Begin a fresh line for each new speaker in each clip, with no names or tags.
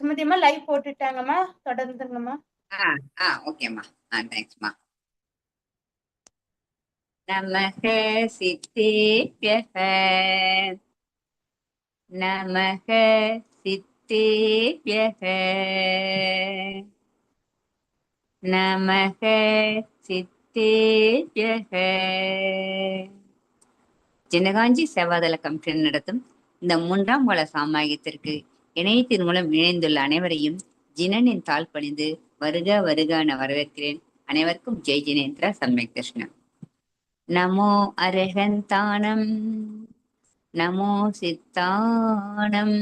சுமதியம்மா live போட்டுட்டாங்கம்மா. தொடர்ந்துங்கம்மா
ஆ ஆ ஓகேம்மா. ஆ தேங்க்ஸ்மா நமக சித்தேபியக நமக சித்தேபியக நமக சித்தேபியக ஜனகாஞ்சி செவ்வாதள கமிஷன் நடத்தும் இந்த மூன்றாம் வள சாமாயத்திற்கு இணையத்தின் மூலம் இணைந்துள்ள அனைவரையும் ஜினனின் தாழ் பணிந்து வருக வருக என வரவேற்கிறேன். அனைவருக்கும் ஜெய் ஜினேந்திர சம்யக் கிருஷ்ணன் நமோ அரகந்தானம் நமோ சித்தானம்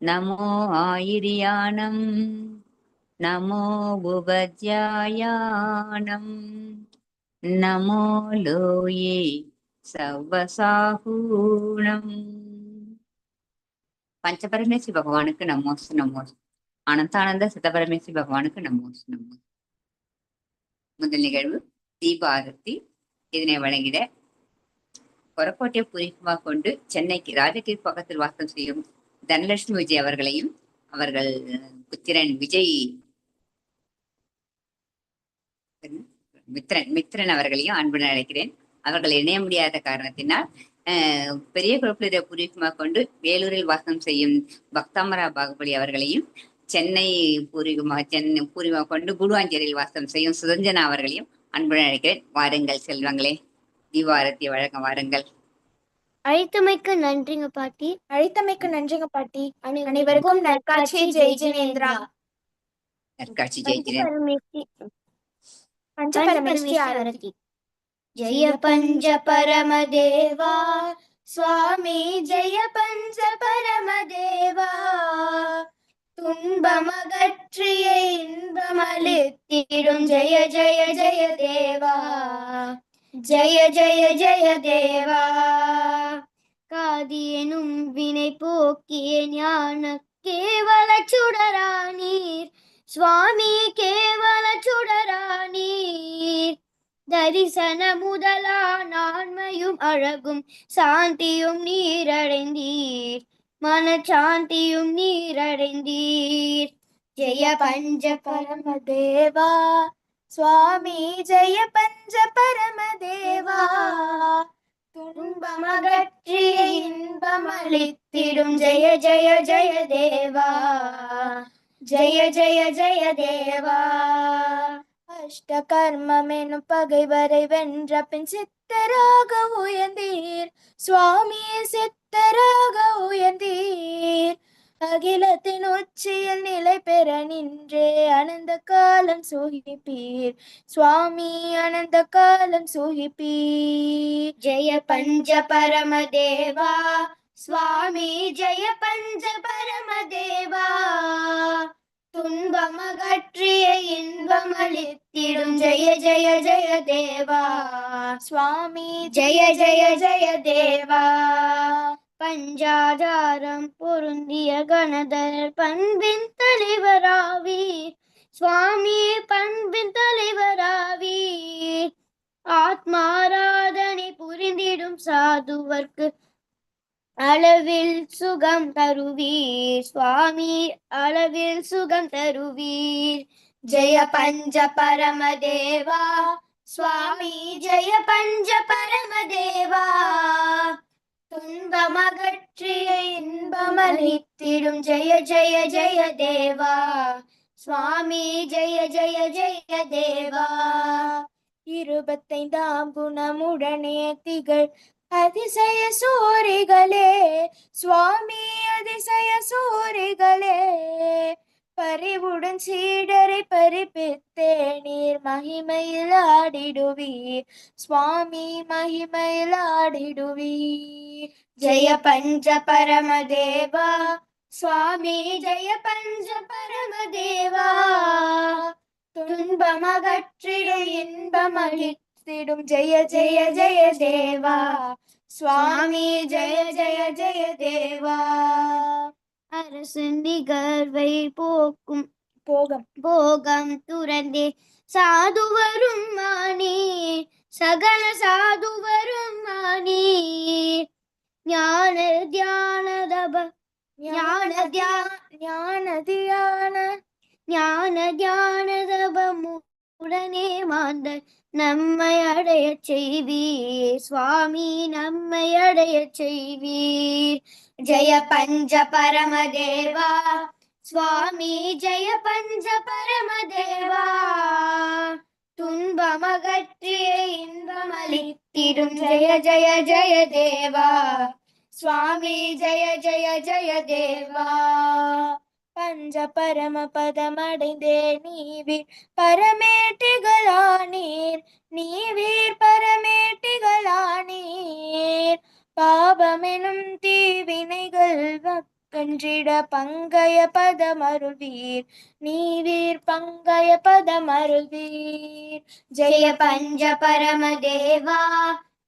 நமோ ஆயிரியானம் நமோ உபத்யாயானம் நமோ லோயே சவசாகூணம் பஞ்சபரமேசி பகவானுக்கு நமோஸ் நமோஸ் அனந்தானந்த சிதபரமேசி பகவானுக்கு நமோஸ் நமோஸ் முதல் நிகழ்வு தீபாரதி இதனை வழங்கிட கொரக்கோட்டையை பூரிக்குமா கொண்டு சென்னைக்கு ராஜகிரி பக்கத்தில் வாசம் செய்யும் தனலட்சுமி விஜய் அவர்களையும் அவர்கள் புத்திரன் விஜய் மித்ரன் மித்ரன் அவர்களையும் அன்புடன் அழைக்கிறேன். அவர்கள் இணைய முடியாத காரணத்தினால் பெரிய குழப்பில பூர்வீகமா கொண்டு வேலூரில் வாசம் செய்யும் பக்தாமரா பாகுபலி அவர்களையும் சென்னை பூர்வீகமாக சென்னை பூர்வீகமாக கொண்டு குடுவாஞ்சேரியில் வாசம் செய்யும் சுதஞ்சனா அவர்களையும் அன்புடன் அழைக்கிறேன். வாருங்கள் செல்வங்களே. தீபாரதி வழங்க வாருங்கள்.
அழைத்தமைக்கு நன்றிங்க பாட்டி.
அழைத்தமைக்கு நன்றிங்க பாட்டி.
அனைவருக்கும்
நற்காட்சி ஜெய் ஜினேந்திரா.
நற்காட்சி ஜெயிக்கிறேன்
பரமேஸ்வரி
பஞ்சபரமேஸ்வரி ஆரதி
ஆரதி ஜெய பஞ்ச பரமதேவா சுவாமி ஜெய பஞ்ச பரமதேவா துன்பமகற்றிய இன்பமளித்திடும் ஜெய ஜெய ஜெய தேவா ஜெய ஜெய ஜெய தேவா காதியனும் வினை போக்கிய ஞான கேவல சுடரா நீர் சுவாமி கேவல தரிசன முதலா ஆண்மையும் அழகும் சாந்தியும் நீரடைந்தீர். மனசாந்தியும் நீரடைந்தீர். ஜெய பஞ்ச பரம தேவா சுவாமி ஜெய பஞ்ச பரம பரமதேவா துன்பமகற்றிய இன்பமளித்திடும் ஜெய ஜெய ஜெய தேவா. ஜெய ஜெய ஜெய தேவா. அஷ்ட அஷ்டகர்மமெனும் பகைவரை வென்ற பின் சித்தராக உயர்ந்தீர். சுவாமியே சித்தராக உயர்ந்தீர். அகிலத்தின் உச்சியில் நிலை பெற நின்றே அனந்த காலம் சூகிப்பீர். சுவாமி அனந்த காலம் சூகிப்பீர். ஜெய பஞ்ச பரமதேவா சுவாமி ஜெய பஞ்ச பரமதேவா. துன்பமகற்றிய இன்பமளித்திடும். ஜெய ஜெய ஜெய தேவா. சுவாமி. ஜெய ஜெய ஜெய தேவா. பஞ்சாதாரம் பொருந்திய கணதர் பண்பின் தலைவராவீர். சுவாமி பண்பின் தலைவராவீர். ஆத்மாராதனை புரிந்திடும் சாதுவர்க்கு அளவில் சுகம் தருவீர். சுவாமி அளவில் சுகம் தருவீர். ஜெய பஞ்ச பரமதேவா. சுவாமி ஜெய பஞ்ச பரமதேவா. துன்பமகற்றிய இன்பமளித்திடும். ஜெய ஜெய ஜெய தேவா. சுவாமி ஜெய ஜெய ஜெய தேவா. இருபத்தைந்தாம் குணமுடனே திகழ். அதிசய சூரிகளே சுவாமி அதிசய சூரிகளே பறிவுடன் சீடரை பறிப்பித்தே நீர் மகிமையில் ஆடிடுவீர். சுவாமி மகிமையில் ஆடிடுவீர். ஜெய பஞ்ச பரமதேவா சுவாமி ஜெய பஞ்ச பரமதேவா துன்பமகற்றிடும் இன்பமளித்திடும் ஜெய ஜெய ஜெய தேவா. சுவாமி ஜெய ஜெய ஜெய தேவா. அரசு நிகழ்வை போக்கும்
போகம்.
போகம் துறந்தே. சாதுவரும் மானே சகல சாதுவரும் மானே ஞான தியான தப. ஞான தியா
ஞான தியான.
ஞான தியான தபமுடனே மாந்தர். நம்மை அடைய செய்வீர். சுவாமி நம்மை அடைய செய்வீர். ஜெய பஞ்ச பரமதேவா. சுவாமி ஜெய பஞ்ச பரமதேவா. துன்பமகற்றிய இன்பமளித்திடும். ஜெய ஜய ஜய தேவா. சுவாமி ஜெய ஜய ஜய தேவா.
பஞ்ச பரம பதமடைந்தே நீவீர் பரமேட்டிகளானீர். நீவீர் பரமேட்டிகளானீர். பாபமெனும் தீவினைகள் வக்கன்றிட பங்கய பதமருள்வீர் நீவீர் பங்கய பதமருள்வீர்
ஜெய பஞ்ச பரம தேவா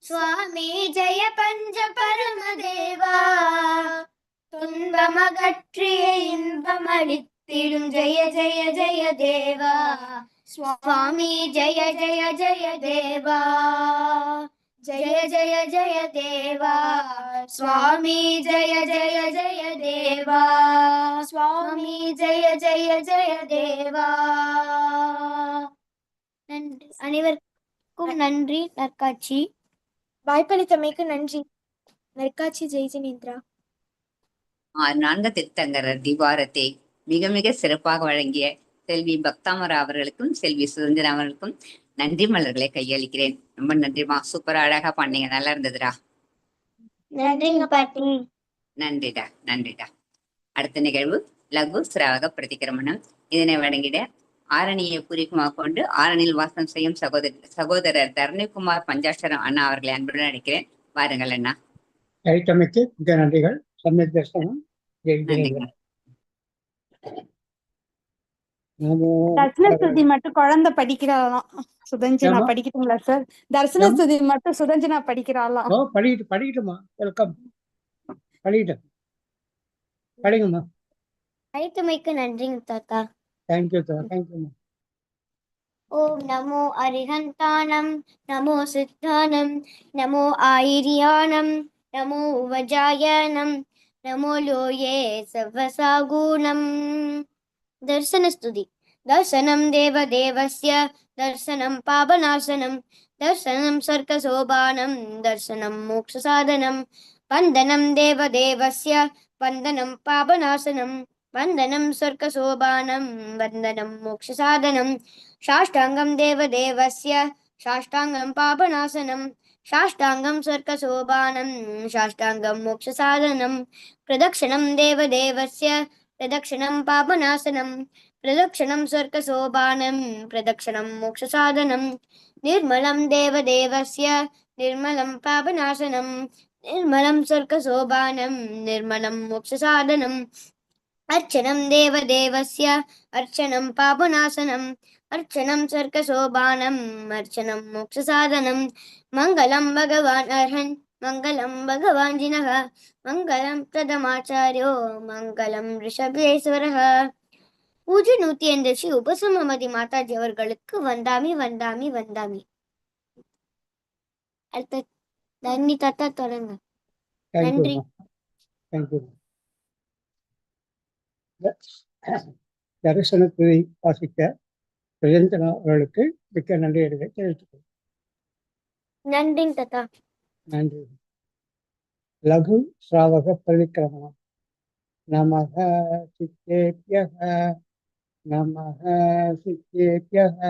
சுவாமி ஜெய பஞ்ச பரம தேவா துன்பமகற்றிய இன்பமளித்திடும். ஜெய ஜெய ஜெய தேவா. சுவாமி ஜெய ஜெய ஜெய தேவா. ஜெய ஜெய ஜெய தேவா. சுவாமி ஜெய ஜெய ஜெய தேவா. சுவாமி ஜெய ஜெய ஜெய தேவா. நன்றி. அனைவருக்கும் நன்றி. நற்காட்சி.
வாய்ப்பளித்தமைக்கு நன்றி. நற்காட்சி ஜெய் ஜினேந்திரா.
நான்கு திருத்தங்கரர் திவாரத்தை மிக மிக சிறப்பாக வழங்கிய செல்வி பக்தாமரா அவர்களுக்கும் செல்வி சுதந்திரா அவர்களுக்கும் நன்றி மலர்களை கையளிக்கிறேன். ரொம்ப நன்றிமா சூப்பரா அழகா பண்ணீங்க நல்லா இருந்ததுடா.
நன்றிங்க பாட்டி.
நன்றிடா. நன்றிடா. அடுத்த நிகழ்வு லகு சிராவக பிரதிக்கிரமணம். இதனை வழங்கிட ஆரணியை குறிக்குமாக கொண்டு ஆரணியில் வாசம் செய்யும் சகோதர சகோதரர் தரணிகுமார் பஞ்சாட்சரம் அண்ணா அவர்களை அன்புடன் அழைக்கிறேன். வாருங்கள் அண்ணா.
மிக நன்றிகள். சமய தர்சனம்
மட்டும் குழந்தை படிக்கிறாளாம். சுதஞ்சனா? படிக்கட்டுங்களா சார்? தர்சன
ஏம்மா?
ஸ்துதி மட்டும் சுதஞ்சனா படிக்கிறாளாம்.
ஓ படிக்கிட்டு படிக்கட்டுமா? வெல்கம் படிக்கட்டும் படிங்கம்மா.
அழைத்தமைக்கு நன்றிங்க தாத்தா.
தேங்க்யூ தேங்க்யூம்மா
ஓம் நமோ அரிஹந்தானம் நமோ சித்தானம் நமோ ஆயிரியானம் நமோ வஜாயனம் नमो लोये सर्वसागुणं दर्शनस्तुति। दर्शनं देवदेवस्य दर्शनं पापनाशनं दर्शनं स्वर्गशोपानं दर्शनं मोक्षसाधनं वन्दनं देवदेवस्य वन्दनं पापनाशनं वन्दनं स्वर्गशोभानं वन्दनं मोक्षसाधनं साष्टाङ्गं देवदेवस्य साष्टाङ्गं पापनाशनं साष्टाङ्गं स्वर्गशोभानं साष्टाङ्गं मोक्षसाधनं प्रदक्षिणं देवदेवस्य प्रदक्षिणं पापनाशनं प्रदक्षिणं स्वर्गशोभानं प्रदक्षिणं मोक्षसाधनं निर्मलं देवदेवस्य निर्मलं पापनाशनं निर्मलं स्वर्गशोभानं निर्मलं मोक्षसाधनं अर्चनं देवदेवस्य अर्चनं पापनाशनम् अर्चनं स्वर्गशोभानम् अर्चनं मोक्षसाधनं मङ्गलं भगवान् अर्हन् मङ्गलं भगवान् जिनः मङ्गलं प्रथमाचार्यो मङ्गलं ரிஷபேஸ்வரः பூஜை நூத்தி எண்பது உபசமமதி மாதாஜி அவர்களுக்கு வந்தாமி வந்தாமி வந்தாமி அடுத்த தண்ணி தாத்தா தொடங்க நன்றி.
தேங்க்யூ தேங்க்யூ தரிசனத்தை வாசிக்க பிரஜந்தனா அவர்களுக்கு மிக்க நன்றிகளை தெரிவித்துக்
நன்றிங்க தாத்தா.
நன்றி. லகு ஸ்ராவக பரிக்கிரமணம் நமக சித்தேபியக நமக சித்தேபியக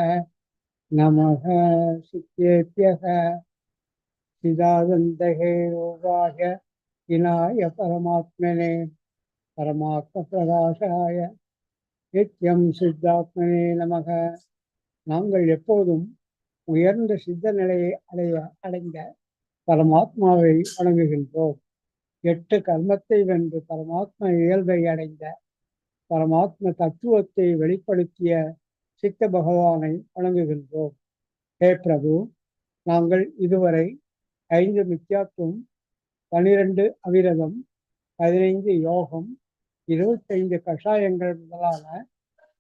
நமக சித்தேபியக சிதானந்தகே யோகாய விநாய பரமாத்மனே. பரமாத்ம பிரகாசாய நித்யம் சித்தாத்மனே நமக. நாங்கள் எப்போதும் உயர்ந்த சித்த நிலையை அடைய அடைந்த பரமாத்மாவை வணங்குகின்றோம். எட்டு கர்மத்தை வென்று பரமாத்ம இயல்பை அடைந்த பரமாத்ம தத்துவத்தை வெளிப்படுத்திய சித்த பகவானை வணங்குகின்றோம். ஹே பிரபு நாங்கள் இதுவரை ஐந்து மித்யாத்துவம் பனிரெண்டு அவிரதம் பதினைந்து யோகம் இருபத்தைந்து கஷாயங்கள் முதலான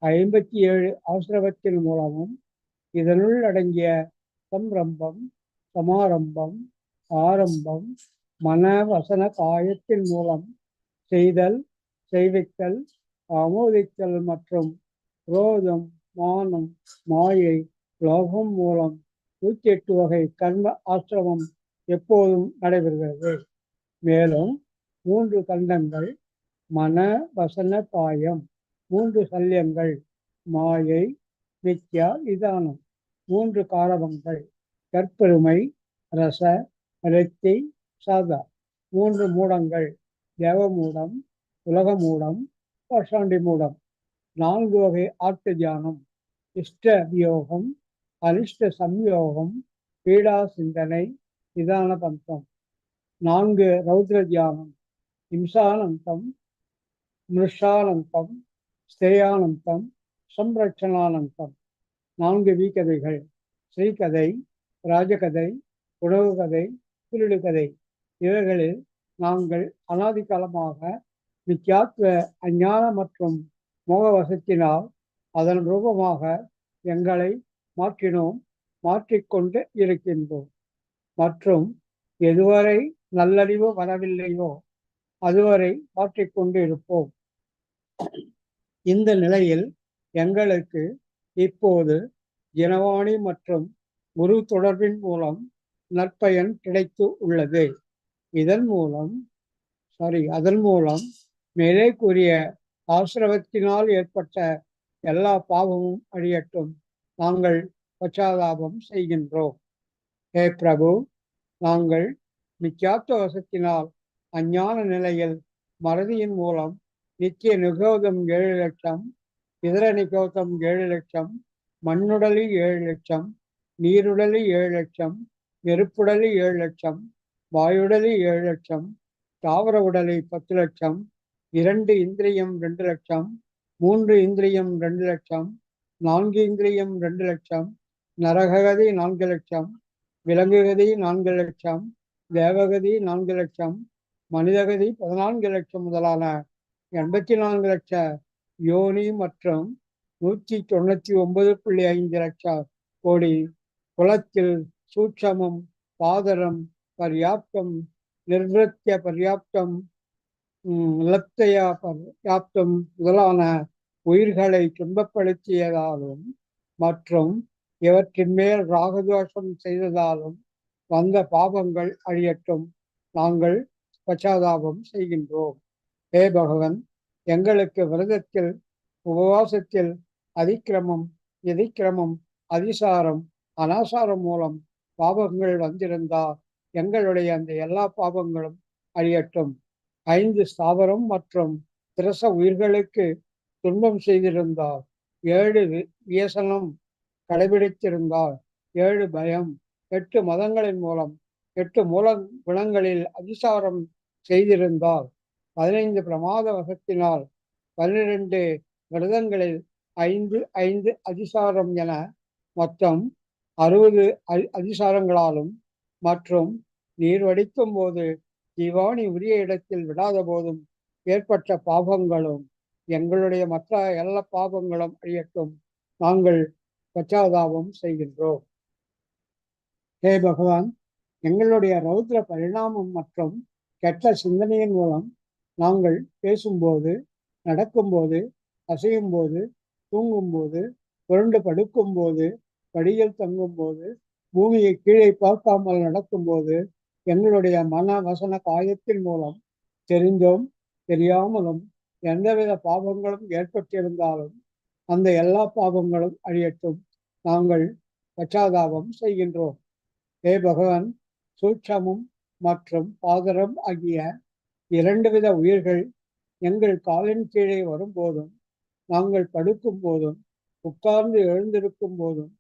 ஐம்பத்தி ஏழு அவசரவத்தின் மூலமும் இதனுள் அடங்கிய சம்ரம்பம் சமாரம்பம் ஆரம்பம் மன வசன காயத்தின் மூலம் செய்தல் செய்வித்தல் ஆமோதித்தல் மற்றும் குரோதம் மானம் மாயை லோகம் மூலம் நூற்றி எட்டு வகை கர்ம ஆசிரமம் எப்போதும் நடைபெறுகிறது. மேலும் மூன்று கண்டங்கள் மன வசன தாயம். மூன்று சல்யங்கள். மாயை வித்யா நிதானம். மூன்று காரவங்கள் கற்பெருமை ரச ரத்தி சாதா. மூன்று மூடங்கள். தேவமூடம் உலகமூடம் பாஷாண்டி மூடம். நான்கு வகை ஆர்த்த தியானம் இஷ்ட வியோகம் அனிஷ்ட சம்யோகம் பீடா சிந்தனை நிதான பந்தம் நான்கு ரௌத்ர தியானம் இம்சானந்தம் மிருஷானந்தம் ஸ்திரியானந்தம் சம்ரட்சணானந்தம். நான்கு வீக்கதைகள். ஸ்ரீகதை ராஜகதை உணவு கதை திருடு கதை இவைகளில் நாங்கள் அனாதிகாலமாக காலமாக அஞ்ஞான மற்றும் மோகவசத்தினால் அதன் ரூபமாக எங்களை மாற்றினோம் மாற்றிக்கொண்டு இருக்கின்றோம். மற்றும் எதுவரை நல்லறிவு வரவில்லையோ அதுவரை மாற்றிக்கொண்டு இருப்போம். இந்த நிலையில் எங்களுக்கு இப்போது ஜனவாணி மற்றும் குரு தொடர்பின் மூலம் நற்பயன் கிடைத்து உள்ளது. இதன் மூலம் சாரி அதன் மூலம் மேலே கூறிய ஆசிரவத்தினால் ஏற்பட்ட எல்லா பாவமும் அழியட்டும். நாங்கள் பச்சாதாபம் செய்கின்றோம். ஹே பிரபு நாங்கள் மித்யாத்துவ வசத்தினால் அஞ்ஞான நிலையில் மறதியின் மூலம் நித்திய நிகோதம் ஏழு லட்சம் இதர நிகோதம் ஏழு லட்சம் மண்ணுடலி ஏழு லட்சம் நீருடலி ஏழு லட்சம் நெருப்புடலி ஏழு லட்சம் வாயுடலி ஏழு லட்சம் தாவர உடலை பத்து லட்சம் இரண்டு இந்திரியம் ரெண்டு லட்சம் மூன்று இந்திரியம் ரெண்டு லட்சம் நான்கு இந்திரியம் ரெண்டு லட்சம் நரககதி நான்கு லட்சம் விலங்குகதி நான்கு லட்சம் தேவகதி நான்கு லட்சம் மனிதகதி பதினான்கு லட்சம் முதலான எண்பத்தி நான்கு லட்ச யோனி மற்றும் நூற்றி தொண்ணூற்றி ஒன்பது புள்ளி ஐந்து லட்சம் கோடி குலத்தில் சூட்சமம் பாதரம் பர்யாப்தம் நிர்வத்திய பர்யாப்தம் இலத்தைய பர்யாப்தம் முதலான உயிர்களை துன்பப்படுத்தியதாலும் மற்றும் இவற்றின் மேல் ராகதோஷம் செய்ததாலும் வந்த பாபங்கள் அழியட்டும். நாங்கள் பச்சாதாபம் செய்கின்றோம். ஹே பகவன் எங்களுக்கு விரதத்தில் உபவாசத்தில் அதிக்கிரமம் எதிக்கிரமம் அதிசாரம் அனாசாரம் மூலம் பாபங்கள் வந்திருந்தால் எங்களுடைய அந்த எல்லா பாபங்களும் அழியட்டும். ஐந்து ஸ்தாவரம் மற்றும் திரச உயிர்களுக்கு துன்பம் செய்திருந்தால் ஏழு வி- வியசனம் கடைபிடித்திருந்தால் ஏழு பயம் எட்டு மதங்களின் மூலம் எட்டு மூல குணங்களில் அதிசாரம் செய்திருந்தால் பதினைந்து பிரமாத வசத்தினால் பன்னிரண்டு விரதங்களில் ஐந்து ஐந்து அதிசாரம் என மொத்தம் அறுபது அதிசாரங்களாலும் மற்றும் நீர் வடிக்கும் போது ஜீவாணி உரிய இடத்தில் விடாத போதும் ஏற்பட்ட பாபங்களும் எங்களுடைய மற்ற எல்லா பாபங்களும் அழியட்டும் நாங்கள் பச்சாதாபம் செய்கின்றோம். ஹே பகவான் எங்களுடைய ரௌத்ர பரிணாமம் மற்றும் கெட்ட சிந்தனையின் மூலம் நாங்கள் பேசும்போது நடக்கும்போது அசையும்போது தூங்கும்போது புரண்டு படுக்கும்போது படியில் தங்கும்போது பூமியை கீழே பார்க்காமல் நடக்கும்போது எங்களுடைய மன வசன காயத்தின் மூலம் தெரிந்தும் தெரியாமலும் எந்தவித பாவங்களும் ஏற்பட்டிருந்தாலும் அந்த எல்லா பாவங்களும் அழியட்டும். நாங்கள் பச்சாதாபம் செய்கின்றோம். ஹே பகவான் சூட்சமும் மற்றும் பாதரம் ஆகிய இரண்டு வித உயிர்கள் எங்கள் காலின் கீழே வரும்போதும் நாங்கள் படுக்கும் போதும் உட்கார்ந்து எழுந்திருக்கும் போதும்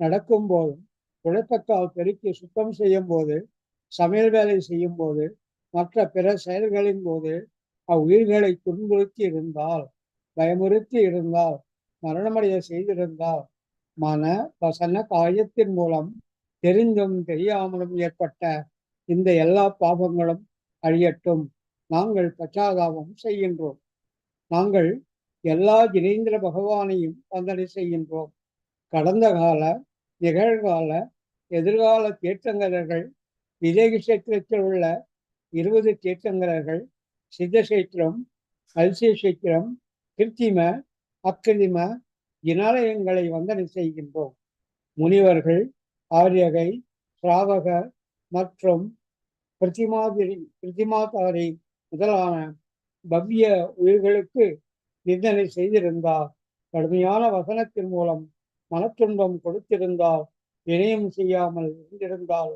நடக்கும் போதும் குழப்பத்தால் பெருக்கி சுத்தம் செய்யும் போது சமையல் வேலை செய்யும் போது மற்ற பிற செயல்களின் போது அவ்வுயிர்களை துன்புறுத்தி இருந்தால் பயமுறுத்தி இருந்தால் மரணமடைய செய்திருந்தால் மன வசன காயத்தின் மூலம் தெரிந்தும் தெரியாமலும் ஏற்பட்ட இந்த எல்லா பாபங்களும் அழியட்டும். நாங்கள் பச்சாதாபம் செய்கின்றோம். நாங்கள் எல்லா ஜினேந்திர பகவானையும் வந்தனை செய்கின்றோம். கடந்த கால நிகழ்கால எதிர்கால தீர்த்தங்கரர்கள் விஜய சேத்திரத்தில் உள்ள இருபது தீர்த்தங்கரர்கள் சித்த கஷேத்திரம் அல்சி கஷேத்திரம் கிருத்திம அக்கிரிம இனாலயங்களை வந்தனை செய்கின்றோம். முனிவர்கள் ஆரியகை ஸ்ராவக மற்றும் பிரதிமாதிரி பிரதிமாதாரி முதலான பவ்ய உயிர்களுக்கு நிந்தனை செய்திருந்தால் கடுமையான வசனத்தின் மூலம் மனத்துன்பம் கொடுத்திருந்தால் இணையம் செய்யாமல் இருந்திருந்தால்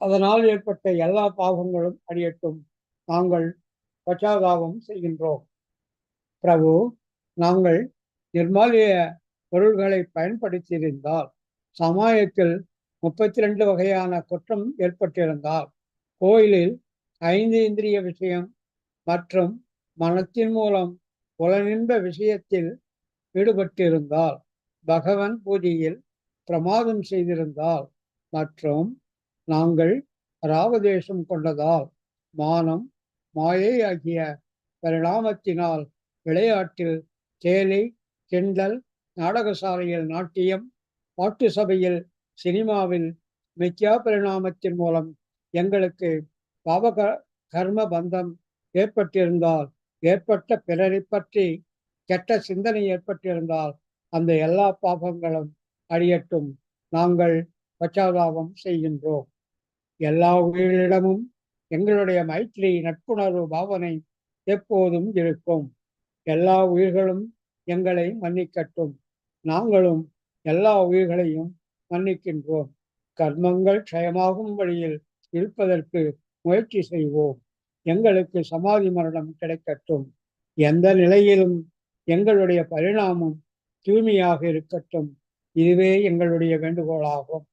அதனால் ஏற்பட்ட எல்லா பாவங்களும் அடியட்டும். நாங்கள் பச்சாதாபம் செய்கின்றோம். பிரபு நாங்கள் நிர்மாலிய பொருள்களை பயன்படுத்தியிருந்தால் சமாயத்தில் முப்பத்தி ரெண்டு வகையான குற்றம் ஏற்பட்டிருந்தால் கோயிலில் ஐந்து இந்திரிய விஷயம் மற்றும் மனத்தின் மூலம் புலனின்ப விஷயத்தில் ஈடுபட்டிருந்தால் பகவன் பூஜையில் பிரமாதம் செய்திருந்தால் மற்றும் நாங்கள் ராவதேசம் கொண்டதால் மானம் மாயை ஆகிய பரிணாமத்தினால் விளையாட்டில் சேலை கிண்டல் நாடகசாலையில் நாட்டியம் பாட்டு சபையில் சினிமாவில் மித்யா பரிணாமத்தின் மூலம் எங்களுக்கு பாவ கர்ம பந்தம் ஏற்பட்டிருந்தால் ஏற்பட்ட பிறரை பற்றி கெட்ட சிந்தனை ஏற்பட்டிருந்தால் அந்த எல்லா பாபங்களும் அழியட்டும். நாங்கள் பச்சாதாபம் செய்கின்றோம். எல்லா உயிரிடமும் எங்களுடைய மைத்ரி நட்புணர்வு பாவனை எப்போதும் இருக்கும் எல்லா உயிர்களும் எங்களை மன்னிக்கட்டும். நாங்களும் எல்லா உயிர்களையும் மன்னிக்கின்றோம். கர்மங்கள் க்ஷயமாகும் வழியில் இருப்பதற்கு முயற்சி செய்வோம். எங்களுக்கு சமாதி மரணம் கிடைக்கட்டும். எந்த நிலையிலும் எங்களுடைய பரிணாமம் தூய்மையாக இருக்கட்டும். இதுவே எங்களுடைய வேண்டுகோளாகும்.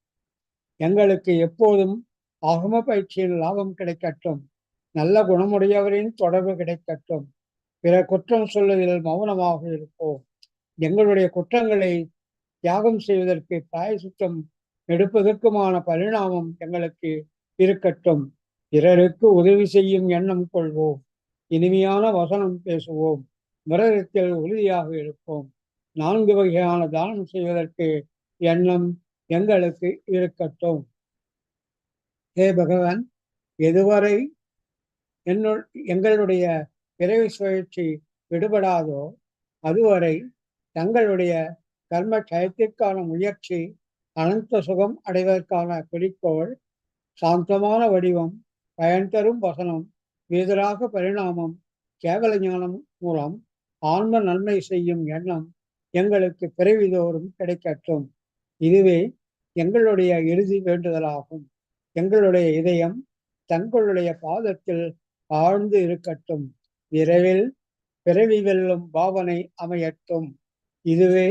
எங்களுக்கு எப்போதும் ஆகம பயிற்சியில் லாபம் கிடைக்கட்டும். நல்ல குணமுடையவரின் தொடர்பு கிடைக்கட்டும். பிற குற்றம் சொல்வதில் மௌனமாக இருப்போம். எங்களுடைய குற்றங்களை தியாகம் செய்வதற்கு பிராயசித்தம் எடுப்பதற்குமான பரிணாமம் எங்களுக்கு இருக்கட்டும். பிறருக்கு உதவி செய்யும் எண்ணம் கொள்வோம். இனிமையான வசனம் பேசுவோம். விரதத்தில் உறுதியாக இருப்போம். நான்கு வகையான தானம் செய்வதற்கு எண்ணம் எங்களுக்கு இருக்கட்டும். ஹே பகவான் எதுவரை என்னு எங்களுடைய பிறவி சுழற்சி விடுபடாதோ அதுவரை தங்களுடைய கர்ம கயத்திற்கான முயற்சி அனந்த சுகம் அடைவதற்கான குறிக்கோள் சாந்தமான வடிவம் பயன் தரும் வசனம் வீதராக பரிணாமம் கேவல ஞானம் மூலம் ஆன்ம நன்மை செய்யும் எண்ணம் எங்களுக்கு பிறவிதோறும் கிடைக்கட்டும். இதுவே எங்களுடைய இறுதி வேண்டுதலாகும். எங்களுடைய இதயம் தங்களுடைய பாதத்தில் ஆழ்ந்து இருக்கட்டும். விரைவில் பிறவி வெல்லும் பாவனை அமையட்டும். இதுவே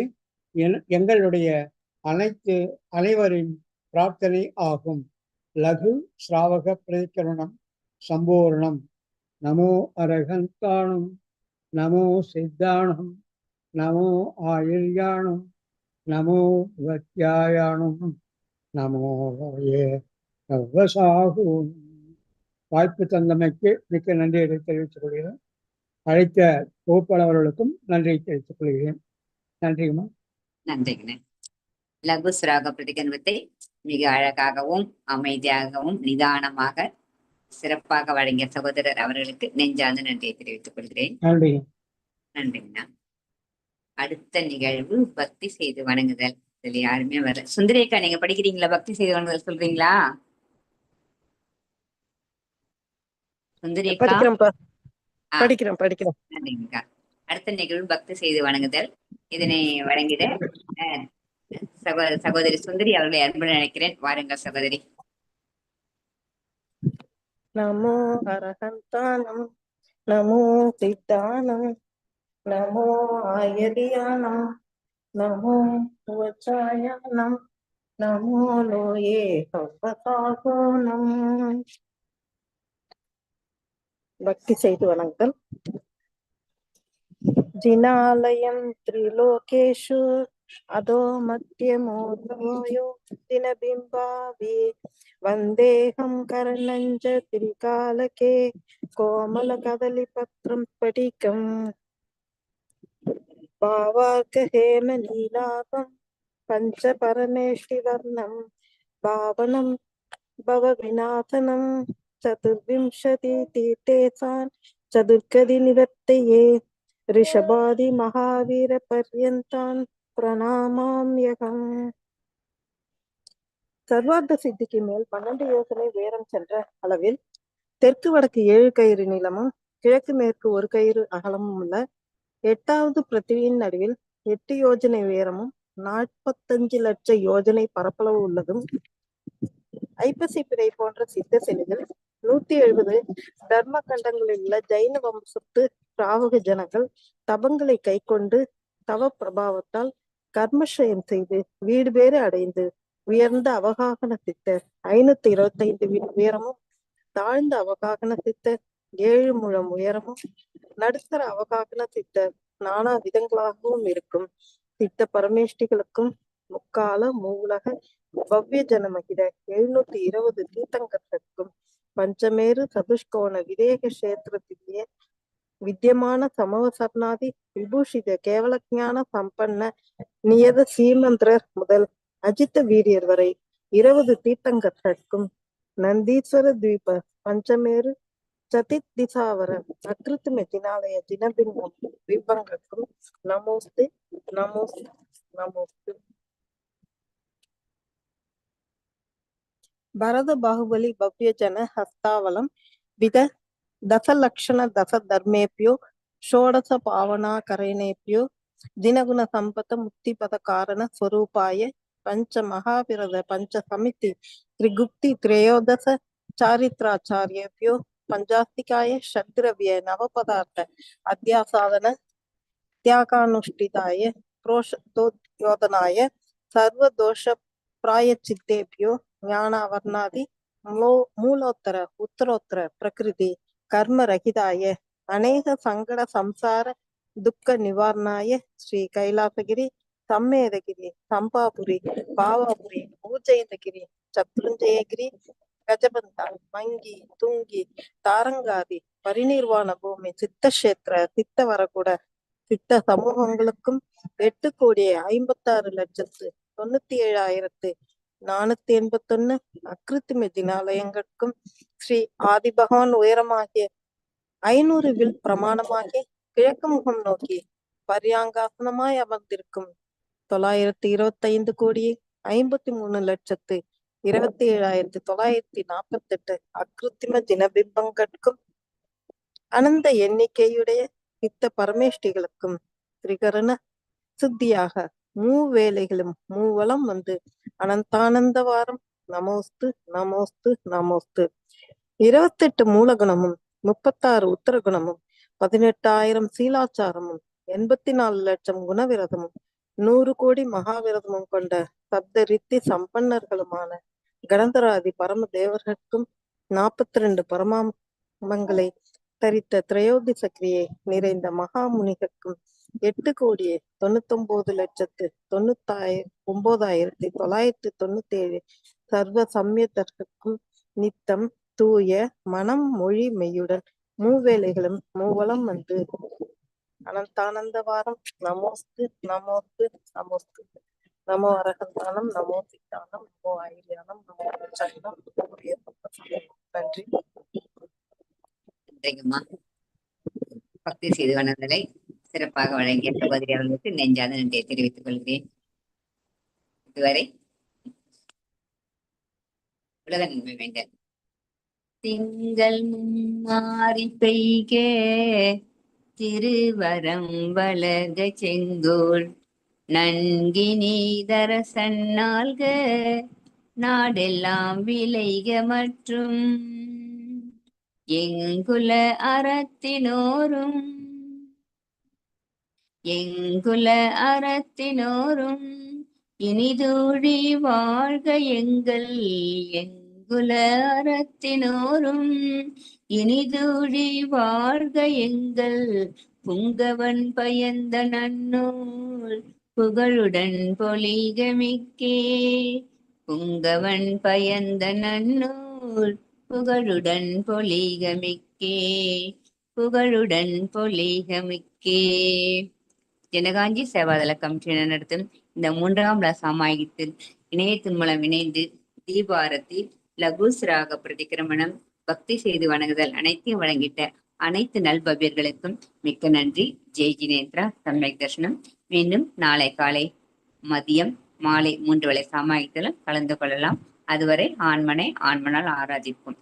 எங்களுடைய அனைத்து அனைவரின் பிரார்த்தனை ஆகும். லகு ஸ்ராவக பிரதிகரணம் சம்பூர்ணம். நமோ அரகந்தானம். நமோ சித்தானம். நமோ ஆயுர்யானம் நமோ வத்யாயானம். நமோ ஏ வாய்ப்பு தந்தமைக்கு மிக்க நன்றியை தெரிவித்துக் கொள்கிறேன். அழைத்த கோப்பாளர்களுக்கும் நன்றியை தெரிவித்துக் கொள்கிறேன். நன்றிமா
நன்றிங்கண்ணே லகு சுராக பிரதிகன்வத்தை மிக அழகாகவும் அமைதியாகவும் நிதானமாக சிறப்பாக வழங்கிய சகோதரர் அவர்களுக்கு நெஞ்சார்ந்த நன்றியை தெரிவித்துக் கொள்கிறேன்.
நன்றி.
நன்றிங்கண்ணா. அடுத்த நிகழ்வு பக்தி செய்து வணங்குதல். இதுல யாருமே வர சுந்தரேக்கா நீங்க படிக்கிறீங்களா? பக்தி செய்து வணங்குதல் சொல்றீங்களா? சுந்தரேக்கா.
படிக்கிறேன் படிக்கிறேன்.
நன்றிங்கக்கா. அடுத்த நிகழ்வு பக்தி செய்து வணங்குதல். இதனை வழங்கிட சகோதரி சகோதரி சுந்தரி அவர்களை அன்பு நினைக்கிறேன் வாருங்கள் சகோதரி.
நமோ அரகந்தானம் நமோ சித்தானம் நமோ ஆயதியானம் நமோ உச்சாயானம் நமோ லோயே பக்தி செய்து வணங்குதல். जिनालयं त्रिलोकेषु अधो मध्यमोदयो दिनबिम्बावे वन्देऽहं कर्णं च त्रिकालके कोमलकदलीपत्रं स्फटिकम् भावार्कहेमनीलापं पञ्चपरमेष्टिवर्णं पावनं भवविनाथनं चतुर्विंशतितीर्थेसान् चतुर्गति निवर्तये ரிஷபாதி மகாவீர பர்யந்தான் பிரணாமாம்யகம் சர்வார்த்த சித்திக்கு மேல் பன்னெண்டு யோசனை உயரம் சென்ற அளவில் தெற்கு வடக்கு ஏழு கயிறு நீளமும் கிழக்கு மேற்கு ஒரு கயிறு அகலமும் உள்ள எட்டாவது பிருத்திவியின் நடுவில் எட்டு யோஜனை உயரமும் நாற்பத்தஞ்சு லட்ச யோஜனை பரப்பளவு உள்ளதும் ஐப்பசி பிறை போன்ற சித்த சிலைகள் நூத்தி எழுபது தர்ம கண்டங்களில் உள்ள ஜைன வம்சத்து ராவக ஜனங்கள் தபங்களை கைக்கொண்டு தவ பிரபாவத்தால் கர்மஷயம் செய்து வீடு பேறு அடைந்து உயர்ந்த அவகாகன சித்தர் ஐநூத்தி இருபத்தைந்து உயரமும் தாழ்ந்த அவகாகன சித்தர் ஏழு முழம் உயரமும் நடுத்தர அவகாகன சித்தர் நானா விதங்களாகவும் இருக்கும். சித்த பரமேஷ்டிகளுக்கும் முக்கால மூலக பவ்ய ஜனமகித எழுநூத்தி இருபது தீர்த்தங்கர்களுக்கும் பஞ்சமேரு சதுஷ்கோண விதேக கஷேத்திரத்திலேயே வித்தியமான சமவ சர்ணாதி விபூஷித கேவல சம்பன்ன நியத சீமந்திரர் முதல் அஜித்த வீரியர் வரை இருபது தீர்த்தங்கர்களுக்கும் நந்தீஸ்வர தீப பஞ்சமேரு சதித் திசாவர அக்ருத்து மெத்தினாலய தினபிங்கம் தீபங்களுக்கும் நமோஸ்து நமோஸ்து நமோஸ்து. பரத பாகுபலி பவ்ய ஜன ஹஸ்தாவலம் வித தசலக்ஷண தச தர்மேபியோ ஷோடச பாவனா கரணேபியோ தினகுண சம்பத முக்திபத காரண ஸ்வரூபாய பஞ்ச மகாபிரத பஞ்ச சமிதி திரிகுப்தி திரையோதச சாரித்ராச்சாரியபியோ பஞ்சாஸ்திகாய ஷட்திரவிய நவபதார்த்த அத்தியாசாதன தியாகானுஷ்டிதாய புரோஷதோத்யோதனாய சர்வதோஷ பிராயச்சித்தேபியோ ஞானாவர்ணாதி மூலோத்தர உத்தரோத்தர பிரகிருதி கர்ம ரகிதாய அநேக சங்கட சம்சார துக்க நிவாரணாய ஸ்ரீ கைலாசகிரி சம்மேதகிரி சம்பாபுரி பாவாபுரி பூஜயந்தகிரி சத்ருஞ்சயகிரி கஜபந்தா மங்கி துங்கி தாரங்காதி பரிநிர்வாண பூமி சித்தக்ஷேத்திர சித்தவரகுட சித்த சமூகங்களுக்கும் எட்டு கோடியே ஐம்பத்தாறு லட்சத்து தொண்ணூத்தி ஏழாயிரத்து நானூத்தி எண்பத்தொன்னு அக்ருத்தி மெதினாலயங்களுக்கும் ஸ்ரீ ஆதிபகவான் உயரமாகிய ஐநூறு வில் பிரமாணமாகி கிழக்கு முகம் நோக்கி பரியாங்காசனமாய் அமர்ந்திருக்கும் தொள்ளாயிரத்தி இருபத்தி ஐந்து கோடியே ஐம்பத்தி மூணு லட்சத்து இருபத்தி ஏழாயிரத்தி தொள்ளாயிரத்தி நாற்பத்தி எட்டு அக்ருத்திம தினபிம்பங்கட்கும் அனந்த எண்ணிக்கையுடைய சித்த பரமேஷ்டிகளுக்கும் திரிகரண சித்தியாக மூவேளைகளும் மூவலம் வந்து அனந்தானந்த வாரம் நமோஸ்து நமோஸ்து நமோஸ்து. இருபத்தெட்டு மூலகுணமும் முப்பத்தாறு உத்தரகுணமும் பதினெட்டாயிரம் சீலாச்சாரமும் எண்பத்தி நாலு லட்சம் குணவிரதமும் நூறு கோடி மகாவிரதமும் கொண்ட சப்த ரித்தி சம்பன்னர்களுமான கடந்தராதி பரம தேவர்களுக்கும் நாற்பத்தி ரெண்டு பரமாமங்களை தரித்த திரையோதி சக்ரியை நிறைந்த மகாமுனிகளுக்கும் எட்டு கோடியே தொண்ணூத்தொன்பது லட்சத்து தொண்ணூத்தாயிர ஒன்பதாயிரத்தி தொள்ளாயிரத்தி தொண்ணூத்தி ஏழு சர்வ சம்யதற்கும் நித்தம் தூய மனம் மொழி மெய்யுடன் மூவேளைகளும் மூவலம் வந்து அனந்தானந்த வாரம் நமோஸ்து நமோஸ்து நமோஸ்து. நமோ அரகந்தானம் நமோ சித்தானம் நமோ ஐரியானம் நமோ சைனம் நன்றி.
பக்தி செய்து வந்ததை சிறப்பாக வழங்கிய சகோதரி அவர்களுக்கு நெஞ்சாத நன்றியை தெரிவித்துக் கொள்கிறேன். இதுவரை உலக நன்மை வேண்டல். திங்கள் மும்மாறி பெய்க திருவரம் வளர்க செங்கோல். நன்கினீதர நாடெல்லாம் விளைக மற்றும் எங்குல அறத்தினோரும் எங்குல அறத்தினோரும் இனிதூழி வாழ்க எங்கள். எங்குல அறத்தினோரும் இனிதூழி வாழ்க எங்கள். புங்கவன் பயந்த நன்னூல் புகழுடன் பொலிகமிக்கே. புங்கவன் பயந்த நன்னூல் புகழுடன் பொலிகமிக்கே. புகழுடன் பொலிகமிக்கே. ஜனகாஞ்சி சேவாதள கமிட்டியினர் நடத்தும் இந்த மூன்றாம் லசாமாயத்தில் இணையத்தின் மூலம் இணைந்து தீபாரத்தி லகுஸ் ராக பிரதிக்கிரமணம் பக்தி செய்து வணங்குதல் அனைத்தையும் வழங்கிட்ட அனைத்து நல்பவியர்களுக்கும் மிக்க நன்றி. ஜெய் ஜினேந்திரா சமயக் தர்ஷனம். மீண்டும் நாளை காலை மதியம் மாலை மூன்று வேளை சமாயத்திலும் கலந்து கொள்ளலாம். அதுவரை ஆண்மனை ஆண்மனால் ஆராதிப்போம்.